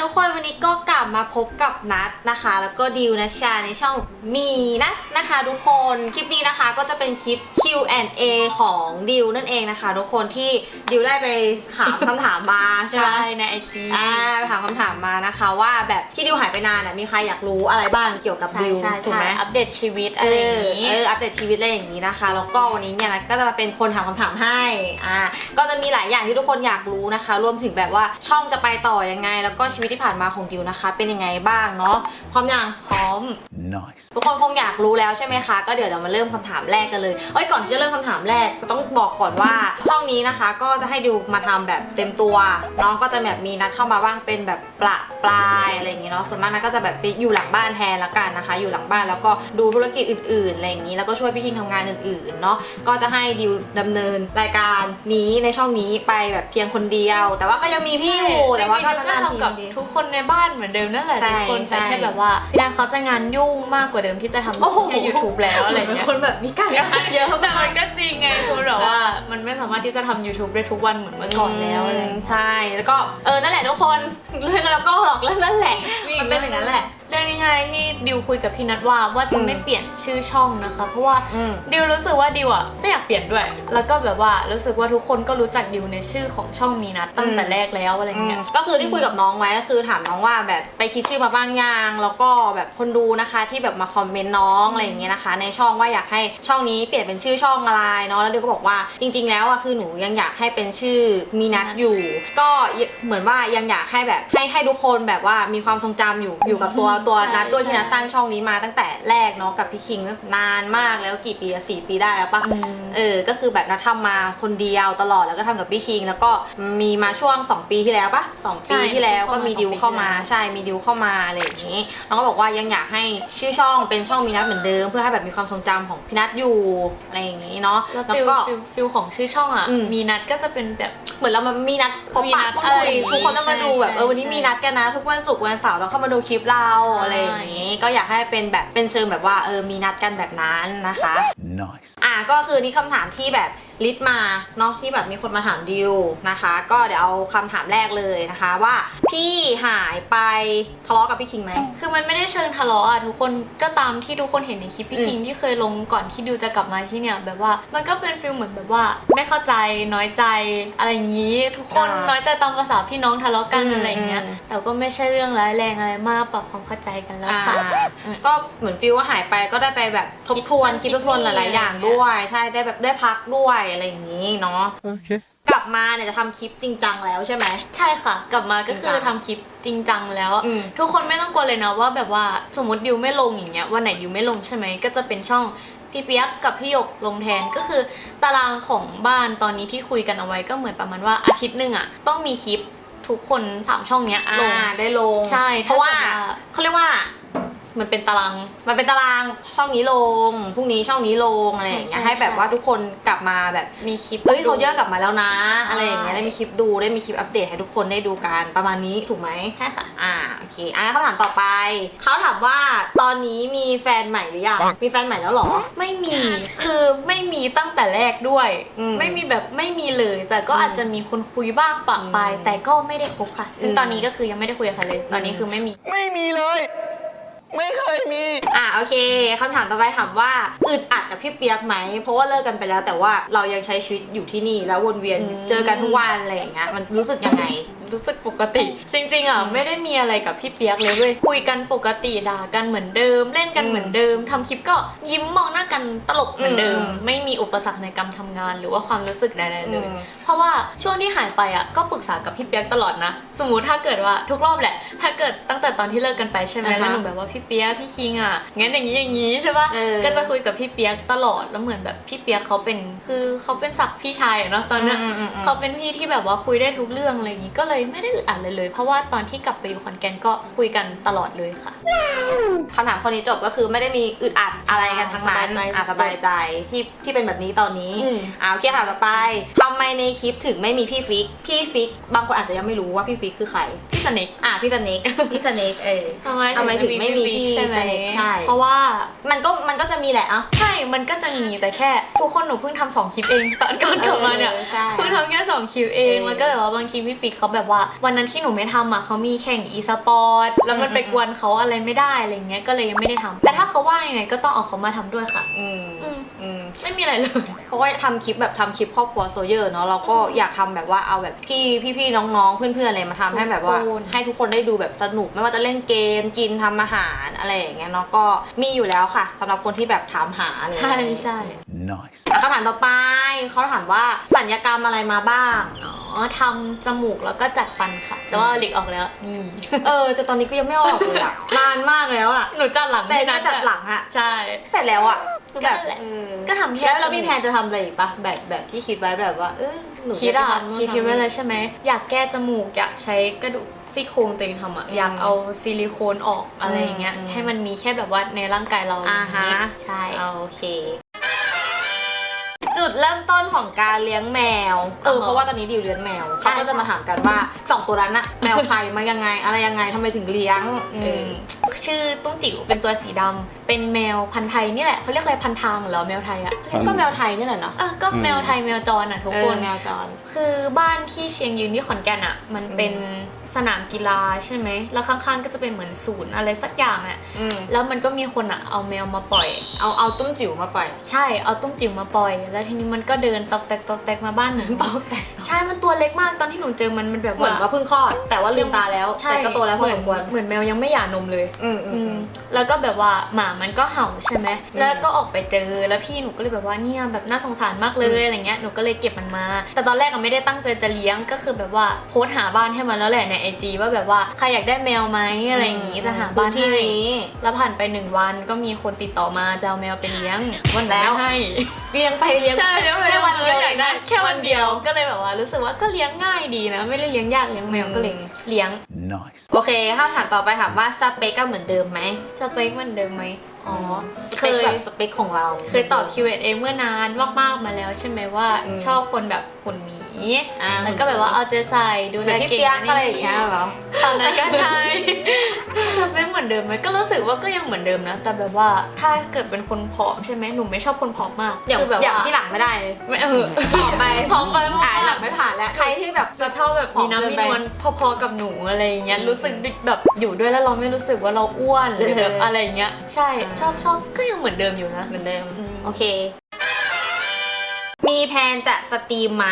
ทุกคนวันนี้ก็ก มาพบกับนัทนะคะ แล้วก็ดิวนะชาในช่องมีนัทนะคะ ทุกคนคลิปนี้นะคะก็จะเป็นคลิป Q&A ของดิวนั่นเองนะคะ ทุกคนที่ดิวได้ไปถามคำถามมาใช่ไหมใช่ในไอจีอ่าไปถามคำถามมานะคะ ว่าแบบที่ดิวหายไปนานน่ะมีใครอยากรู้อะไรบ้างเกี่ยวกับใช่ดิวใช่ถูกใช่ไหมอัปเดตชีวิตเออะไรออย่างนี้เอออัปเดตชีวิตอะไรอย่างนี้นะคะ แล้วก็วันนี้เนี่ยนะก็จะมาเป็นคนถามคำถามให้อ่าก็จะมีหลายอย่างที่ทุกคนอยากรู้นะคะ รวมถึงแบบว่าช่องจะไปต่อยังไง แล้วก็ชีวิตที่ผ่านมาของดิวนะคะเป็นยังไงบ้างเนาะพร้อมยังพร้อม Nice. ทุกคนคงอยากรู้แล้วใช่ไหมคะก็เดี๋ยวเรามาเริ่มคำถามแรกกันเลยเอ้ยก่อนที่จะเริ่มคำถามแรกก็ต้องบอกก่อนว่าช่องนี้นะคะ ก็จะให้ดิวมาทำแบบเต็มตัวเนาะก็จะแบบมีนัดเข้ามาบ้างเป็นแบบประปลายอะไรอย่างงี้เนาะส่วนมากนัดก็จะแบบไปอยู่หลังบ้านแทนละกันนะคะ อยู่หลังบ้านแล้วก็ดูธุรกิจอื่นๆอะไรอย่างนี้แล้วก็ช่วยพี่คิงทำงานอื่นๆเนาะก็จะให้ดิวดำเนินรายการนี้ในช่องนี้ไปแบบเพียงคนเดียว แต่ว่าก็ยังมีพี่อยู่แต่ว่าก็จริงๆนานๆที ทำกับดีทุกคนในบ้านเหมือนเดิมนั่นแหละใช่ทุกคนใช่แต่แค่แบบว่าพี่นันเขาจะงานยุ่งมากกว่าเดิมที่จะทำโอ้โหแค่ YouTube แล้วอะไรเป็นเงี้ยคนแบบมีการงานเยอะแต่มากมันก็จริงไงคุณแบบว่ามันไม่สามารถที่จะทำ YouTube ได้ทุกวันเหมือนเมื่อก่อนแล้วอะไรเงี้ยใช่แล้วก็เออนั่นแหละทุกคนแล้วก็หลอกแล้วนั่นแหละมันเป็นอย่างนั้นแหละ เรื่องง่ายๆที่ดิวคุยกับพี่นัทว่าว่าจะอืมไม่เปลี่ยนชื่อช่องนะคะ เพราะว่าอืม ดิวรู้สึกว่าดิวอะไม่อยากเปลี่ยนด้วย แล้วก็แบบว่ารู้สึกว่าทุกคนก็รู้จักดิวในชื่อของช่องมีนัทตั้งแต่อืมแรกแล้วอะไรเงี้ย ก็คือที่คุยกับน้องไว้ก็คือถามน้องว่าแบบไปคิดชื่อมาบ้างยังแล้วก็แบบคนดูนะคะที่แบบมาคอมเมนต์น้องอะไรอย่างเงี้ยนะคะ ในช่องว่าอยากให้ช่องนี้เปลี่ยนเป็นชื่อช่องอะไรเนาะแล้วเดี๋ยวก็บอกว่าจริง ๆ แล้วอะคือหนูยังอยากให้เป็นชื่อมีนัทอยู่ ก็เหมือนว่ายังอยากให้แบบให้ให้ทุกคนแบบว่ามีความทรงจำอยู่อยู่กับตัวตัวใช่นัทด้วยที่ใช่นัทสร้างช่องนี้มาตั้งแต่แรกเนาะกับพี่คิงนานมากแล้วกี่ปีอะสี่ปีได้แล้วปะอืมเออ ก็คือแบบนัดทำมาคนเดียวตลอดแล้วก็ทำกับพี่คิง แล้วก็มีมาช่วง 2 ปีที่แล้วปะสองใช่ปีที่แล้วก็มีเข้ามาดิวเข้ามาสองปีที่แล้วใช่มีดิวเข้ามาอะไรอย่างนี้น้องก็บอกว่ายังอยากให้ชื่อช่องเป็นช่องมีนัดเหมือนเดิม เพื่อให้แบบมีความทรงจำของพี่นัดอยู่อะไรอย่างนี้เนาะแล้วแล้วฟิลก็ฟิลฟิลของชื่อช่องอะอืมมีนัดก็จะเป็นแบบเหมือนเรามามีนัดพบมีปะนัดพูดอะไรคุยอย่างงี้ทุกคนต้องมาดูแบบใช่เออวันนี้ใช่มีนัดกันนะ ทุกวันศุกร์วันเสาร์ต้องเข้ามาดูคลิปเราใช่อะไรอย่างนี้ก็อยากให้เป็นแบบเป็นเชิงแบบว่าเออมีนัดกันแบบนั้นนะคะ Nice. อะก็คือนี่คำถามที่แบบ ลิสต์มาเนาะที่แบบมีคนมาถามดิวนะคะ ก็เดี๋ยวเอาคำถามแรกเลยนะคะว่า พี่หายไปทะเลาะกับพี่คิงไหมคือมันไม่ได้เชิงทะเลาะอะทุกคนก็ตามที่ทุกคนเห็นในคลิปพี่อืมคิงที่เคยลงก่อนที่ดิวจะกลับมาที่เนี่ย แบบว่ามันก็เป็นฟิลเหมือนแบบว่า ไม่เข้าใจน้อยใจอะไรอย่างนี้ ทุกคนอ่าน้อยใจตามภาษาพี่น้องทะเลาะกันอืมอะไรอย่างเงี้ยอืมแต่ก็ไม่ใช่เรื่องร้ายแรงอะไรมากปรับความเข้าใจกันแล้วอ่าค่ะอืมก็เหมือนฟิลว่าหายไปก็ได้ไปแบบทบทวนคิคิดดทบทวนหคิดลายๆอย่างอะไรอย่างเงี้ยด้วย ใช่ได้แบบได้พักด้วยอะไรอย่างนี้เนาะ Okay. กลับมาเนี่ยจะทำคลิปจริงจังแล้วใช่ไหม ใช่ค่ะ กลับมาก็คืจริองจังทำคลิปจริงจังแล้ว อืม ทุกคนไม่ต้องกลัวเลยนะว่าแบบว่าสมมติดิวไม่ลงอย่างเงี้ยวันไหนดิวไม่ลงใช่ไหมก็จะเป็นช่องพี่เปียกกับพี่หยกลงแทนก็คือตารางของบ้านตอนนี้ที่คุยกันเอาไว้ก็เหมือนประมาณว่าอาทิตย์หนึ่งอะต้องมีคลิปทุกคนสามช่องเนี้ยอ่าลงได้ลงใช่เพราะว่าถ้าเกิดว่า เขาเรียกว่า มันเป็นตาราง มันเป็นตารางช่องนี้ลง พรุ่งนี้ช่องนี้ลงอะไรอย่างเงี้ย ใช่ให้แบบใช่ว่าทุกคนกลับมาแบบ มีคลิปเอ้ยโซดูเยอร์กลับมาแล้วนะ อะไรอย่างเงี้ยใช่ได้มีคลิปดู ได้มีคลิปอัปเดตให้ทุกคนได้ดูกัน ประมาณนี้ถูกไหม ใช่ค่ะ อ่า โอเค อะคำถามต่อไป เขาถามว่าตอนนี้มีแฟนใหม่หรือยัง มีแฟนใหม่แล้วเหรอ ไม่มี คือไม่มีตั้งแต่แรกด้วย อืมไม่มีแบบไม่มีเลย แต่ก็อืมอาจจะมีคนคุยบ้างปะปายอืมแต่ก็ไม่ได้คบค่ะ ซึ่งอืมตอนนี้ก็คือยังไม่ได้คุยกับใครเลย ตอนนี้คือไม่มี ไม่มีเลย ไม่เคยมี อะโอเคคำถามต่อไปถามว่าอึดอัดกับพี่เปียกไหม เพราะว่าเลิกกันไปแล้วแต่ว่าเรายังใช้ชีวิตอยู่ที่นี่แล้ววนเวียนอืม เจอกันทุกวันอะไรอย่างเงี้ยมันรู้สึกยังไง รู้สึกปกติ จริงๆอะอืมไม่ได้มีอะไรกับพี่เปียกเลยเว้ยคุยกันปกติด่ากันเหมือนเดิม เล่นกันอืมเหมือนเดิมทำคลิปก็ยิ้มมองหน้ากันตลกเหมือนเดิมอืมไม่มีอุปสรรคในการทำงาน หรือว่าความรู้สึกใดๆเลยอืมเพราะว่าช่วงที่หายไปอะก็ปรึกษากับพี่เปียกตลอดนะ สมมติถ้าเกิดว่าทุกรอบแหละ ถ้าเกิดตั้งแต่ตอนที่เลิกกันไปใช่ไหมอ่าฮะแล้วหนูแบบว่าพี่เปียกพี่คิงอะงั้นอย่างนี้อย่างนี้ใช่ปะเออก็จะคุยกับพี่เปียกตลอดแล้วเหมือนแบบพี่เปียกเขาเป็นคือเขาเป็นศักดิ์พี่ชายอะเนาะตอนเนี้ยอืมอืมอืมเขาเป็นพี่ที่แบบว่าคุยได้ทุกเรื่องอะไรอย่างนี้ก็เลยไม่ได้อึดอัดเลยเลย เพราะว่าตอนที่กลับไปอยู่ขอนแก่นก็คุยกันตลอดเลยค่ะ คำถามคนนี้จบก็คือไม่ได้มีอึดอัดอะไรกันทั้งนั้นสบายใจอะสบายใจที่ที่เป็นแบบนี้ตอนนี้อืม อ่าโอเคถามต่อไปทำไมในคลิปถึงไม่มีพี่ฟิก พี่ฟิก บางคนอาจจะยังไม่รู้ว่าพี่ฟิกคือใคร พี่สนิทอะพี่สเน็ก พี่สเน็กเออ ทำไมทำไมถึงไม่มีพี่ใช่ไหมสนิทใช่ เพราะว่ามันก็มันก็จะมีแหละอะใช่มันก็จะมีแต่แค่ทุกคนหนูเพิ่งทำสองคลิปเองตอนก่อนกลับมาเนี่ยออใช่ เพิ่งทำแค่สองคิวเอง เออแล้วก็แบบว่าบางทีพี่ฟิกเขาแบบว่าวันนั้นที่หนูไม่ทำอะเขามีแข่งอีสปอร์ตแล้วมันอืมไปกวนเขาอะไรไม่ได้อะไรเงี้ยก็เลยยังไม่ได้ทำแต่ถ้าเขาว่ายังไงก็ต้องเอาเขามาทำด้วยค่ะ อืมอืมอืม ไม่มีอะไรเลย เพราะว่าทำคลิปแบบทำคลิปครอบครัวโซเยอร์เนาะเราก็อยากทำแบบว่าเอาแบบพี่พี่พี่น้องๆ เพื่อนๆอะไรมาทำให้แบบว่า ทุกคน ให้ทุกคนได้ดูแบบสนุกไม่ว่าจะเล่นเกมกินทำอาหารอะไรอย่างเงี้ยเนาะก็มีอยู่แล้วค่ะสำหรับคนที่แบบถามหาอะไรอย่างใช่เงี้ย ใช่ Nice. อะคำถามต่อไปเขาถามว่าสัญญกรรมอะไรมาบ้าง อ๋อทำจมูกแล้วก็จัดฟันค่ะ แต่ว่าหลีกออกแล้ว นี่ เออแต่ตอนนี้ก็ยังไม่ออกเลยอะนานมากแล้วอะหนูจัดหลังแต่ให้ก็นัจัดหลังอะใช่ แต่แล้วอะ คือแบบก็นั่นแหละ เออก็ทำแค่แล้วเรามีแผนจะทำอะไรอีกปะแบบแบบที่คิดไว้แบบว่า เออหนูคิดจะอะทำนู่นคิดทำคิดไว้นี่ เลยใช่ไหมอยากแก้จมูกอยากใช้กระดูกซี่โครงตัวเองทำอะอยากเอาซิลิโคนออกอะไรอย่างเงี้ยอืม ให้มันมีแค่แบบว่าในร่างกายเราอ่าฮะใช่โอเค จุดเริ่มต้นของการเลี้ยงแมว เอออ่าฮะเพราะว่าตอนนี้ดิวเลี้ยงแมวใช่เขาก็จะมาถามกันว่าสองตัวนั้นอะแมวใครมายังไง อะไรยังไงทำไมถึงเลี้ยงอืเอมอชื่อตุ้งจิ๋วเป็นตัวสีดำเป็นแมวพันธุ์ไทยนี่แหละเขาเรียกอะไรพันทางเหรอแมวไทยอะก็แมวไทยนี่แหละเนาะอะก็แมวไทยแมวจรอะทุกเอคอนแมวจร คือบ้านที่เชียงยืนที่ขอนแก่นอะมันเป็นสนามกีฬาใช่ไหม แล้วข้างๆก็จะเป็นเหมือนศูนย์อะไรสักอย่างอะอืมแล้วมันก็มีคนอะเอาแมวมาปล่อย เอาเอาตุ้มจิ๋วมาปล่อย ใช่เอาตุ้มจิ๋วมาปล่อยแล้วทีนี้มันก็เดินตอกแตกตอกแตกมาบ้านหนูตอกแตกใช่ มันตัวเล็กมากตอนที่หนูเจอมันมันแบบเหมือนว่าเพิ่งคลอด แต่ว่าลืมตาแล้วใช่แต่ก็โตแล้วพอสมควรเหมือนแมวยังไม่หย่านมเลยอืมอือืมมแล้วก็แบบว่าหมามันก็เห่าใช่ไหมอืมแล้วก็ออกไปเจอแล้วพี่หนูก็เลยแบบว่าเนี่ยแบบน่าสงสารมากเลยอะไรเงี้ยหนูก็เลยเก็บมันมา แต่ตอนแรกอะไม่ได้ตั้งใจจะเลี้ยงก็คือแบบว่าโพสต์หาบ้านให้มันแล้วแหละในไอจีว่าแบบว่าใครอยากได้แมวไหมอะไรอย่างงี้จะหาบ้านที่ให้นี้แล้วผ่านไปหนึ่งวันก็มีคนติดต่อมาจะเอาแมวไปเลี้ยงวันแล้แล้ววให้เลี้ยงไปเลี้ยงใช่แล้วแค่วันเดียวอยากได้เองนะแค่วันเดียวก็เลยแบบว่า รู้สึกว่าก็เลี้ยงง่ายดีนะ ไม่ได้เลี้ยงยากเลี้ยงแมวอืมก็เลยเลี้ยง Nice. โอเคถ้าถามต่อไปถามว่าสเปคก็เหมือนเดิมไหมสเปคเหมือนเดิมไหม อ๋อสเคเปคย แบบสเปคของเรา เคยตอบ Q&A เมื่อนานมากๆมาแล้วใช่ไหมว่าอืม ชอบคนแบบหุ่นหมี อ่า แล้วก็แบบว่าเอาใจใส่ดูแบแลบพี่เก่งเปียกอะไรอย่างเงี้ยเหรอ ตอนนั้นก็ใช่สเปคเหมือนเดิมไหมก็รู้สึกว่าก็ยังเหมือนเดิมนะ แต่แบบว่าถ้าเกิดเป็นคนผอมใช่ไหมหนูไม่ชอบคนผอมมากอย่างคือแบบอย่างว่าที่หลังไม่ได้เลยไม่เออผอมไปผอมไปมาก อ่ายหลังไม่ผ่านแล้ว ใครที่แบบจะชอบแบบมีน้ำผอมมีเกินไปนวลพอๆกับหนูอะไรอย่างเงี้ยอืมรู้สึกแบบอยู่ด้วยแล้วเราไม่รู้สึกว่าเราอ้วนหรือแบบเออออะไรอย่างเงี้ย ใช่อ่าชอบชอบก็ยังเหมือนเดิมอยู่นะ เหมือนเดิมอืมโอเค มีแพลนจะสตรีมไหม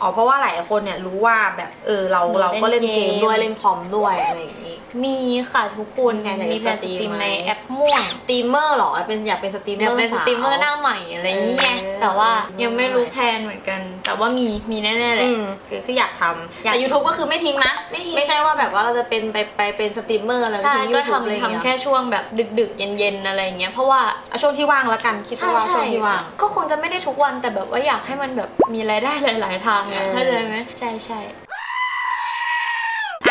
อ๋อเพราะว่าหลายคนเนี่ยรู้ว่าแบบเออเราเราก็เล่นเกมด้วยเล่นคอมด้วยอะไรอย่างงี้ มีค่ะทุกคนอยากจะมีแพลนสสตรีมตรีมไหมในแอปม่วงสตรีมเมอร์เหรอเป็นอยากเป็นสตรีมเมอยาอกร์เป็นสสาวตรีมเมอร์หน้าใหม่อะไรอย่างเงี้ยเออแต่ว่าเออยังไม่รู้แพลนเหมือนกัน แต่ว่ามีมีแน่ๆแหละอืมคือคืออยากทำอยากแต่ YouTube ก็คือไม่ทิ้งนะไม่ทิ้งไม่ใช่ว่าแบบว่าเราจะเป็นไปไปเป็นสตรีมเมอร์อะไรใช่ทิ้งก็ YouTube อะไรอทำย่างเงี้ยทำแค่ช่วงแบบดึกๆ เย็นๆอะไรอย่างเงี้ยเพราะว่าเอาช่วงที่ว่างแล้วกันคิดใช่ว่าช่ใช่วงที่ว่างก็คงจะไม่ได้ทุกวันแต่แบบว่าอยากให้มันแบบมีรายได้หลาย ๆ ทางอะเออเข้าใจไหมใช่ใช่อะ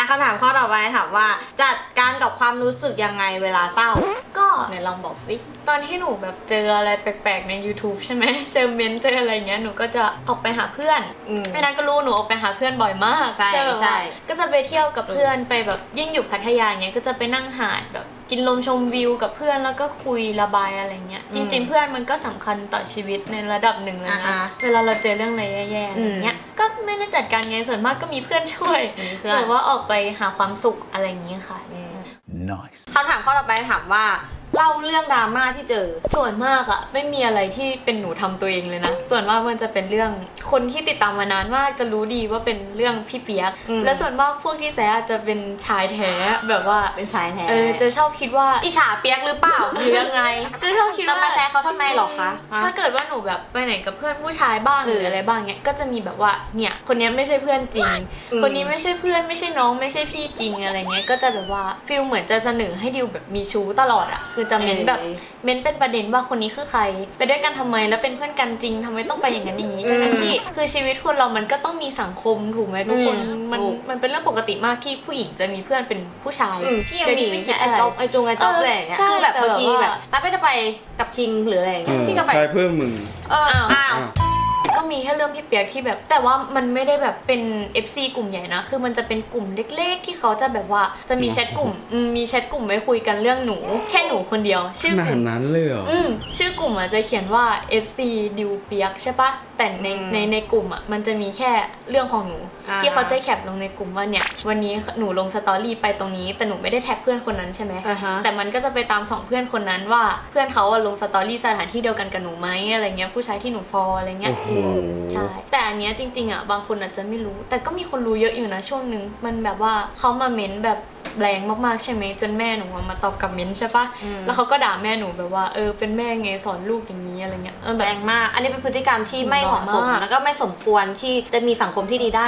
คำถามข้อต่อไปถามว่า จัดการกับความรู้สึกยังไงเวลาเศร้าก็ไหนลองบอกสิ ตอนที่หนูแบบเจออะไรแปลกๆใน YouTube ใช่ไหมเจอเมนต์เจออะไรเงี้ยหนูก็จะออกไปหาเพื่อนอืมไม่นั้นก็รู้หนูออกไปหาเพื่อนบ่อยมากใช่แบบว่าใช่ก็จะไปเที่ยวกับเพื่อนไปแบบยิ่งอยู่พัทยาเงี้ยก็จะไปนั่งหาดแบบ กินลมชมวิวกับเพื่อนแล้วก็คุยระบายอะไรเงี้ย จริง ๆ เพื่อนมันก็สำคัญต่อชีวิตในระดับหนึ่งเลยอ่านะฮะเวลาเราเจอเรื่องอะไรแย่ๆอะไรเงี้ยก็ไม่ได้จัดการไงส่วนมากก็มีเพื่อนช่วยมีเพื่อนแบบว่าออกไปหาความสุขอะไรอย่างงี้ค่ะอืม Nice. คำถามข้อต่อไปถามว่า เล่าเรื่องดราม่าที่เจอ ส่วนมากอะไม่มีอะไรที่เป็นหนูทำตัวเองเลยนะ ส่วนมากมันจะเป็นเรื่องคนที่ติดตามมานานมากจะรู้ดีว่าเป็นเรื่องพี่เปียกอืมและส่วนมากพวกที่แซะจะเป็นชายแท้แบบว่าเป็นชายแท้เออจะชอบคิดว่าอิจฉาเปียกหรือเปล่าหรือยังไงจะชอบคิดจะว่ามาแซะเขาทำไมหรอคะฮะถ้าเกิดว่าหนูแบบไปไหนกับเพื่อนผู้ชายบ้างเอหอรืออะไรบ้างเนี้ยก็จะมีแบบว่าเนี่ยคนเนี้ยไม่ใช่เพื่อนจริงอืมคนนี้ไม่ใช่เพื่อนไม่ใช่น้องไม่ใช่พี่จริงอะไรเงี้ยก็จะแบบว่าฟิลเหมือนจะเสนอให้ดิวแบบมีชู้ตลอดอะคือจะเม้นแบบเออเม้นเป็นประเด็นว่าคนนี้คือใคร ไปด้วยกันทำไมแล้วเป็นเพื่อนกันจริงทำไมต้องไปอย่างนั้นอย่างนี้อืมทั้งๆที่คือชีวิตคนเรามันก็ต้องมีสังคมถูกไหมทุกคนอืมมันถูกมันเป็นเรื่องปกติมากที่ผู้หญิงจะมีเพื่อนเป็นผู้ชายอืมพี่ยังโดมีที่ไม่คิดไอ้อะไรจ๊อบไอ้จงไอ้จ๊อบเอออะไรอย่างเงี้ยใช่คือแบบแต่บางทีแบบว่าแบบนัดไปจะไปกับคิงหรืออะไรอย่างเอเงี้ยอพี่ก็ไปใครเพิ่มมึงเอออ้าวอ้าวอะ ก็มีแค่เรื่องพี่เปียกที่แบบ แต่ว่ามันไม่ได้แบบเป็น FC กลุ่มใหญ่นะ คือมันจะเป็นกลุ่มเล็กๆ ที่เขาจะแบบว่าจะมีแชทกลุ่มอืมมีแชทกลุ่มไว้คุยกันเรื่องหนู แค่หนูคนเดียว ชื่อขกนาลุ่ดม นั้นเลยเหรอ อืมชื่อกลุ่มอะจะเขียนว่า FC ดิวเปียกใช่ปะแต่ในอืม ในในกลุ่มอะมันจะมีแค่เรื่องของหนูอ่าที่เขาจะแคปลงในกลุ่มว่าเนี่ยวันนี้หนูลงสตอรี่ไปตรงนี้ แต่หนูไม่ได้แท็กเพื่อนคนนั้นใช่ไหมอ่าฮะแต่มันก็จะไปตามสองเพื่อนคนนั้นว่าเพื่อนเขาอะลงสตอรี่สถานที่เดียวกันกับหนูไหมอะไรเงี้ยผู้ชายที่หนูฟอลอะไรเงี้ยโอ้โหใช่แต่อันเนี้ยจริงๆอะบางคนอาจจะไม่รู้ แต่ก็มีคนรู้เยอะอยู่นะช่วงหนึ่งมันแบบว่าเขามาเม้นแบบ แรงมากๆใช่ไหมจนแม่หนูอะมาตอบกับเม้นใช่ปะอืมแล้วเขาก็ด่าแม่หนูแบบว่าเออเป็นแม่ไงสอนลูกอย่างนี้อะไรเงี้ยเออแบแรบงมาก อันนี้เป็นพฤติกรรมที่ไม่เหมาะสมมากแล้วก็ไม่สมควรที่จะมีสังคมที่ดีได้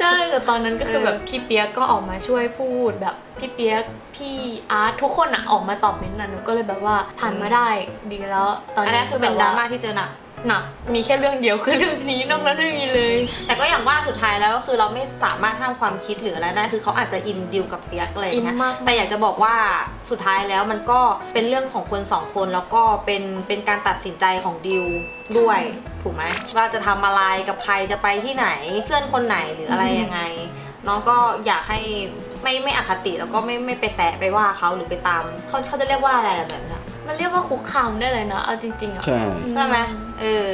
ใช่แต่ตอนนั้นก็คือเออแบบพี่เปียกก็ออกมาช่วยพูดแบบพี่เปียกพี่อาร์ตทุกคนอะออกมาตอบเม้นต์นะหนูก็เลยแบบว่าผ่านมาได้ดีแล้ว ตอนอันนี้นี้คือเป็นดราม่าที่เจอหนัก หนักมีแค่เรื่องเดียวคือเรื่องนี้นอกนั้นไม่มีเลย แต่ก็อย่างว่าสุดท้ายแล้วก็คือเราไม่สามารถห้ามความคิดหรืออะไรได้คือเขาอาจจะอินดิวกับเปียกอะไรอย่างเงี้อิยนมาก แต่อยากจะบอกว่าสุดท้ายแล้วมันก็เป็นเรื่องของคนสองคนแล้วก็เป็นเป็นการตัดสินใจของดิวด้วย ถูกไหมว่าจะทำอะไรกับใครจะไปที่ไหน เพื่อนคนไหนหรืออะไรยังไงน้องก็อยากให้ไม่ไม่อคติแล้วก็ไม่ไม่ไปแซะไปว่าเขาหรือไปตามเขาเขาจะเรียกว่าอะไรอะแบบเนี้ยมันเรียกว่าคุกคามได้เลยนะเอาจริงๆอะ ใช่ ใช่ไหม เออ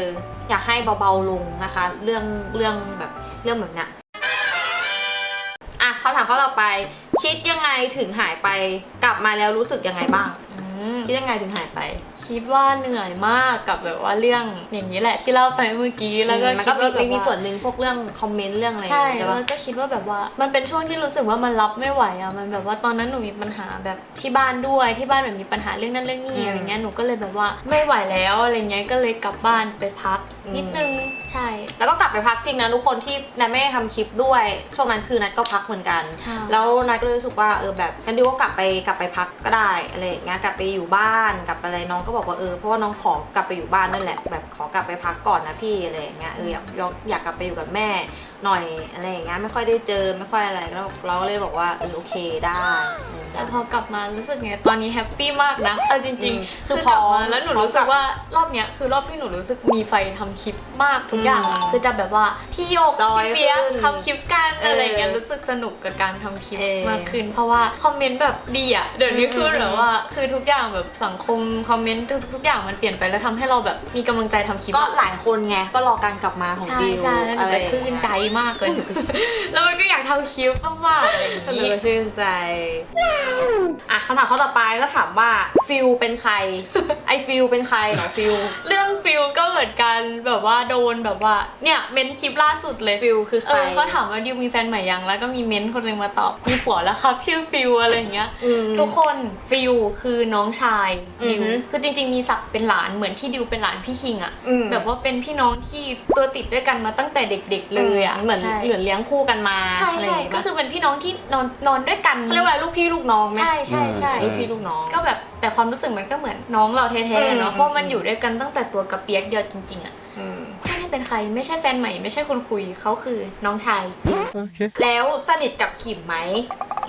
อยากให้เบาๆลงนะคะ เรื่องเรื่องแบบเรื่องแบบเนี้ยอะคำถามข้อต่อไป คิดยังไงถึงหายไป กลับมาแล้วรู้สึกยังไงบ้างอืมคิดยังไงถึงหายไป คิดว่าเหนื่อยมากกับแบบว่าเรื่องอย่างนี้แหละที่เล่าไปเมื่อกี้แล้วก็มันคิก็ดมีว่าแบบมีว่าส่วนหนึ่งพวกเรื่องคอมเมนต์เรื่องอะไรใช่ใช่แล้ปะวก็คิดว่าแบบว่า มันเป็นช่วงที่รู้สึกว่ามันรับไม่ไหวอะมันแบบว่าตอนนั้นหนูมีปัญหาแบบที่บ้านด้วยที่บ้านแบบมีปัญหาเรื่องนั้นเรื่องนี้อะไรเงี้ยหนูก็เลยแบบว่าไม่ไหวแล้วอะไรเงี้ยก็เลยกลับบ้านไปพักนิดนึงใช่ แล้วก็กลับไปพักจริงนะทุกคนที่นัทไม่ได้ทำคลิปด้วย ช่วงนั้นคือนัทก็พักเหมือนกัน ค่ะ แล้วนัทก็เลยรู้สึกว่าเออแบบงั้นดิวก็กลับไปกลับไปพักก็ได้อะไรอย่างเงี้ยกลับไปอยู่บ้านกลับไปอะไรน้องก็บอกว่าเออเพราะว่าน้องขอกลับไปอยู่บ้านนั่นแหละ แบบขอกลับไปพักก่อนนะพี่อะไรอย่างเงี้ยเอออยากอยากอยากกลับไปอยู่กับแม่หน่อยอะไรอย่างเงี้ยไม่ค่อยได้เจอไม่ค่อยอะไรแล้วเราก็เลยบอกว่าเออโอเคได้อืมแต่พอกลับมารู้สึกไง ตอนนี้แฮปปี้มากนะเอาจริงอืมๆคือคือกลับพอมาแล้วหนูพอรู้สึกลักบว่ารอบเนี้ยคือรอบที่หนูรู้สึกมีไฟทำคลิปมากทุกอย่างอะอืมคือจะแบบว่าพี่โยกจอยพี่เปียกขึ้นทำคลิปกันเออออะไรอย่างเงี้ยรู้สึกสนุกกับการทำคลิปเออมากขึ้น เพราะว่าคอมเมนต์แบบดีอะเดี๋ยวนี้คืออืมแบบว่าคือทุกอย่างแบบสังคมคอมเมนต์ทุกทุกอย่างมันเปลี่ยนไปแล้วทำให้เราแบบมีกำลังใจทำคลิปก็อะหลายคนไงก็รอการกลับมาของใช่ดิวใช่แล้วหนูอะไรก็อย่างชื่นเงี้ยใจมากเลยแล้วมันก็อยากทำคลิปมากๆอะไรอย่างหนูงี้ ก็ชื่นใจ อะคำถามข้อต่อไปก็ถามว่าฟิลเป็นใคร ไอฟิลเป็นใครเหรอฟิล เรื่องฟิลก็เหมือนกันแบบว่าโดนแบบว่าเนี่ยเม้นคลิปล่าสุดเลยฟิลคือใคเอรอเขาถามว่าดิวมีแฟนใหม่ยังแล้วก็มีเม้นคนหนึงมาตอบมีผัวแล้วครับ ชื่อฟิลอะไรอย่างเงี้ยอืมทุกคนฟิลคือน้องชายอือดิวฮึคือจริง ๆ มีศักดิ์เป็นหลานเหมือนที่ดิวเป็นหลานพี่คิงอะอืม แบบว่าเป็นพี่น้องที่ตัวติดด้วยกันมาตั้งแต่เด็ก ๆ เลยอะเหมือนใช่ เหมือนเลี้ยงคู่กันมาใช่อะไรอใช่ย่างเงี้ยก็คือเป็นพี่น้องที่นอนนอนด้วยกันเขาเรียกว่าอะไรลูกพี่ลูกน้องไหมใช่ใช่ใช่อืมลูกพี่ลูกน้อง ก็แบบแต่ความรู้สึกมันก็เหมือนน้องเราแท้อืๆมเนาะเพราะมันอยู่ด้วยกันตั้งแต่ตัวกับเปียกเดียวจริงๆอะ อืมไม่ได้ เป็นใคร ไม่ใช่แฟนใหม่ ไม่ใช่คนคุยเขาคือน้องชายแล้วสนิทกับขิมไหม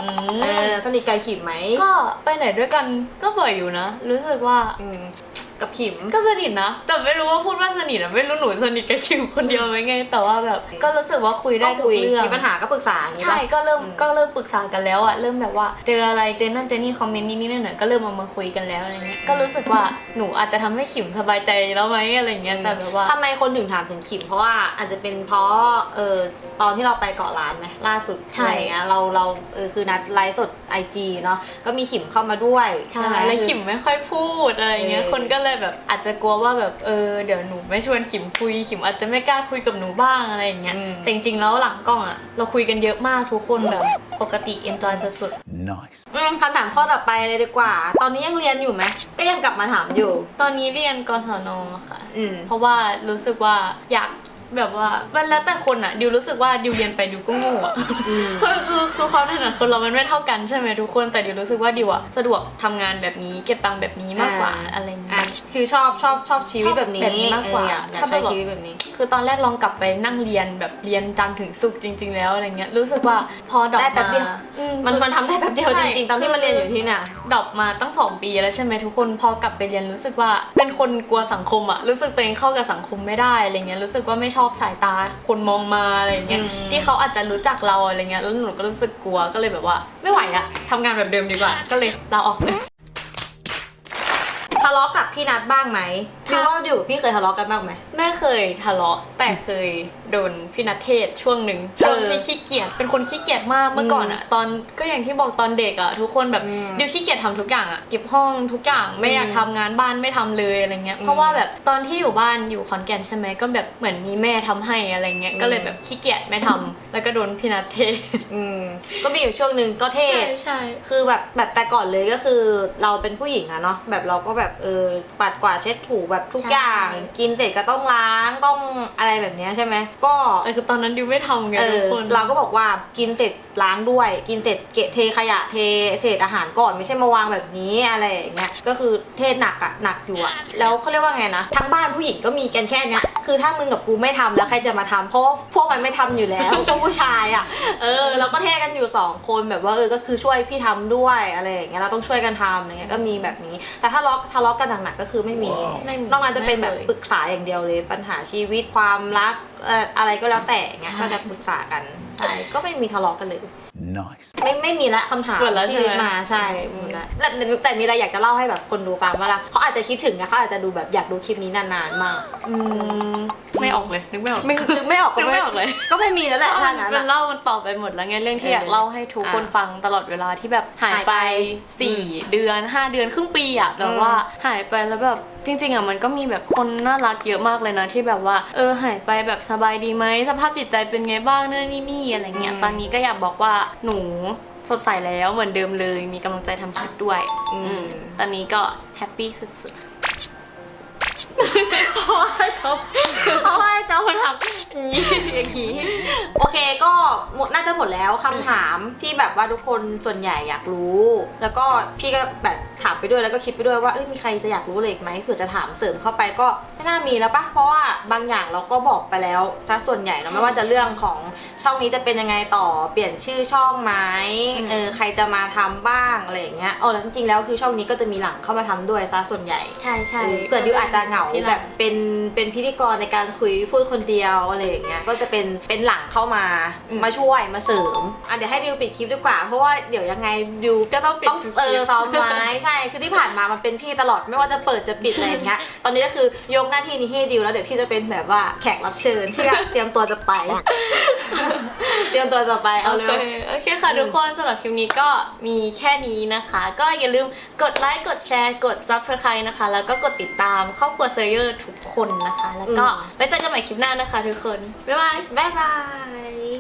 อืเออสนิทกับขิมไหมก็ไปไหนด้วยกันก็บ่อยอยู่นะ รู้สึกว่า อืม กับขิมก็สนิทนะ แต่ไม่รู้ว่าพูดว่าสนิทอะไม่รู้หนูสนิทกับคิวคนเดียวไหมไง แต่ว่าแบบก็รู้สึกว่าคุยได้ก็ทุกคุยเรื่องมีปัญหาก็ปรึกษาอย่างงี้ใช่ปะก็เริ่มอืมก็เริ่มปรึกษากันแล้วอะเริ่มแบบว่าเจออะไรเจอนั่นเจอนี่คอมเมนต์นิดๆหน่อยๆก็เริ่มเอามาคุยกันแล้วอะไรเงี้ยก็รู้สึกว่าหนูอาจจะทำให้ขิมสบายใจแล้วไหมอะไรเงี้ยแต่แบบว่าทำไมคนถึงถามถึงขิมเพราะว่าอาจจะเป็นเพราะเออตอนที่เราไปเกาะล้านไหมล่าสุดใช่อะไรอย่างเงี้ยเราเราเออคือนัดไลฟ์สดไอจีเนาะก็มีขิมเข้ามาด้วยใช่ไหมแล้วขิมไม่ค่อยพูดอะไรเงี้ยเออคนก็เลยแบบอาจจะกลัวว่าแบบเออเดี๋ยวหนูไม่ชวนขิมคุยขิมอาจจะไม่กล้าคุยกับหนูบ้างอะไรอย่างเงี้ยอืมแต่จริงๆแล้วหลังกล้องอะเราคุยกันเยอะมากทุกคนแบบปกติเอนจอยสุด Nice. อืมคำถามข้อต่อไปเลยดีกว่า ตอนนี้ยังเรียนอยู่ไหมก็ยังกลับมาถามอยู่ ๆตอนนี้เรียนกศนค่ะ อืม เพราะว่ารู้สึกว่าอยาก แบบว่ามันแล้วแต่คนอะดิวรู้สึกว่าดิวเรียนไปดิวก็โง่อะอืมคือคือคือความถนัดคนเรามันไม่เท่ากันใช่ไหมทุกคนแต่ดิวรู้สึกว่าดิวอะสะดวกทำงานแบบนี้เก็บตังค์แบบนี้มากกว่าอ่าอะไรอย่างอะเงี้ยคือชอบชอบชอบชีวิตแบบนี้แบบนี้มากกว่าเอออยากอยากถ้าใช้แบบชีวิตแบบนี้ คือตอนแรกลองกลับไปนั่งเรียนแบบเรียนจันทร์ถึงศุกร์จริง ๆ แล้วอะไรเงี้ยรู้สึกว่าพอดรอปได้แป๊บมาเดียวอืมันมันทำได้แบบเดียวใช่จริงๆตอนที่มาเรียนอยู่ที่เนี่ยดรอปมาตั้งสองปีแล้วใช่ไหมทุกคนพอกลับไปเรียนรู้สึกว่าเป็นคนกลัวสังคมอะรู้สึกตัวเองเข้ากับสังคมไม่ได้อะไรเงี้ยรู้สึกว่าไม่ชอบสายตาคนมองมาอะไรเงี้ยอืมที่เขาอาจจะรู้จักเราอะไรเงี้ยแล้วหนูก็รู้สึกกลัวก็เลยแบบว่า ไม่ไหวอะทำงานแบบเดิมดีกว่า ก็เลยลาออกเลยทะเลาะกับพี่นัทบ้างไหมหรือว่าอยู่พี่เคยทะเลาะกันบ้างไหมไม่เคยทะเลาะแต่เคยโดนพี่นัทเทศช่วงหนึ่งช่วงที่ขี้เกียจเป็นคนขี้เกียจมากเมื่อก่อนอะตอนก็อย่างที่บอกตอนเด็กอะทุกคนแบบอืมดิวขี้เกียจทำทุกอย่างอะเก็บห้องทุกอย่างไม่อยากอืมทำงานบ้านไม่ทำเลยอะไรเงี้ยอืมเพราะว่าแบบตอนที่อยู่บ้านอยู่ขอนแก่นใช่ไหมก็แบบเหมือนมีแม่ทำให้อะไรเงี้ยอืมก็เลยแบบขี้เกียจไม่ทำแล้วก็โดนพี่นัทเทศอืมก็มีอยู่ช่วงหนึ่งก็เทศใช่คือแบบแบบแต่ก่อนเลยก็คือเราเป็นผู้หญิงอะเนาะแบบเราก็แบบเออปัดกวาดเช็ดถูแบบทุกอย่างกินเสร็จก็ต้องล้างต้องอะไรแบบเนี้ยใช่ไหมก็แต่คือตอนนั้นดิวไม่ทำไงเอทุอกคน เราก็บอกว่ากินเสร็จล้างด้วย กินเสร็จเกะเทขยะเทเศษอาหารก่อนไม่ใช่มาวางแบบนี้อะไรอย่างเงี้ยก็คือเทศหนักอะหนักอยู่อะแล้วเขาเรียกว่าไงนะทั้งบ้านผู้หญิงก็มีกันแค่เนี้ยคือถ้ามึงกับกูไม่ทำแล้วใครจะมาทำเพราะว่าพวกมันไม่ทำอยู่แล้ว พวกผู้ชายอะ เออเราก็เทศกันอยู่สองคนแบบว่าเออก็คือช่วยพี่ทำด้วยอะไรอย่างเงี้ยเราต้องช่วยกันทำอะไรเงี้ยก็มีแบบนี้ แต่ถ้าทะเลาะทะเลาะกันหนักๆก็คือไม่มี ไม่มีนอกนั้นจะเป็นแบบไม่คยปรึกษาอย่างเดียวเลย ปัญหาชีวิตความรักเอ่ออะไรก็แล้วแต่เงี้ยใช่ก็จะปรึกษากัน ใช่ก็ไม่มีทะเลาะกันเลย Nice. ไม่ไม่มีละคำถามหมดแล้วที่ใช่ไหม มาใช่หมดละแต่แต่แต่มีอะไรอยากจะเล่าให้แบบคนดูฟังว่าละเขาอาจจะคิดถึงนะเขาอาจจะดูแบบอยากดูคลิปนี้นานๆมากอืมไม่ออกเลยนึกไม่ออก ไม่นึกไม่ออกก็นึกไม่ออกเลย ก็ไม่มีแล้วแหละเพราะถ้ามันงั้นมันอะ เล่ามันตอบไปหมดแล้วไงเรื่องที่เอออยากเล่าให้ทุกคนอะฟังตลอดเวลาที่แบบหายไปหายไปสี่อืมเดือนห้าเดือนครึ่งปีอะแบบอืมว่าหายไปแล้วแบบจริงๆอะมันก็มีแบบคนน่ารักเยอะมากเลยนะที่แบบว่า เออหายไปแบบสบายดีไหมสภาพจิตใจเป็นไงบ้างนั่นนี่นี่อะไรเงี้ยตอนนี้ก็อยากบอกว่าหนูสดใสแล้วเหมือนเดิมเลย มีกำลังใจทำคลิปด้วยอืมอืมตอนนี้ก็แฮปปี้สุดเพราะว่าชอบๆเพราะว่า เจ้าคนทำอย่างนี้อย่างนี้โอเคก็หมดน่าจะหมดแล้วคำถามที่แบบว่าทุกคนส่วนใหญ่อยากรู้ แล้วก็พี่ก็แบบถามไปด้วยแล้วก็คิดไปด้วยว่าเอ้ยมีใครจะอยากรู้เลยอีกไหมเผื่อจะถามเสริมเข้าไปก็ไม่น่ามีแล้วปะเพราะว่าบางอย่างเราก็บอกไปแล้วซะส่วนใหญ่เนอะไม่ว่าจะเรื่องของช่องนี้จะเป็นยังไงต่อเปลี่ยนชื่อช่องไหมอืมเออใครจะมาทำบ้างอะไรอย่างเงี้ยอ๋อแล้วจริงๆแล้วคือช่องนี้ก็จะมีหลังเข้ามาทำด้วยซะส่วนใหญ่ ใช่ใช่เผื่อดิวอาจจะเหงาพี่หแบลับเป็นเป็นพิธีกรในการคุยพูดคนเดียวอะไรอย่างเงี้ยก็จะเป็นเป็นหลังเข้ามาอืมมาช่วยมาเสริมอะเดี๋ยวให้ดิวปิดคลิปดีกว่าเพราะว่าเดี๋ยวยังไงดิวก็ต้องปิดต้องคลิปเออซ้อมไม้ใช่คือที่ผ่านมามันเป็นพี่ตลอดไม่ว่าจะเปิดจะปิดอะไรอย่างเงี้ยตอนนี้ก็คือยกหน้าที่นี้ให้ดิวแล้วเดี๋ยวพี่จะเป็นแบบว่าแขกรับเชิญที่เตรียมตัวจะไป เตรียมตัวจะไปเอาโอเร็เควโอเคค่ะอืมทุกคนสำหรับคลิปนี้ก็มีแค่นี้นะคะ ก็อย่าลืมกดไลค์กดแชร์กด subscribe นะคะ แล้วก็กดติดตามครอบครัวเซอร์เยอร์ทุกคนนะคะ แล้วก็ไว้เจอกันใหม่คลิปหน้านะคะทุกคน บ๊ายบาย บ๊ายบาย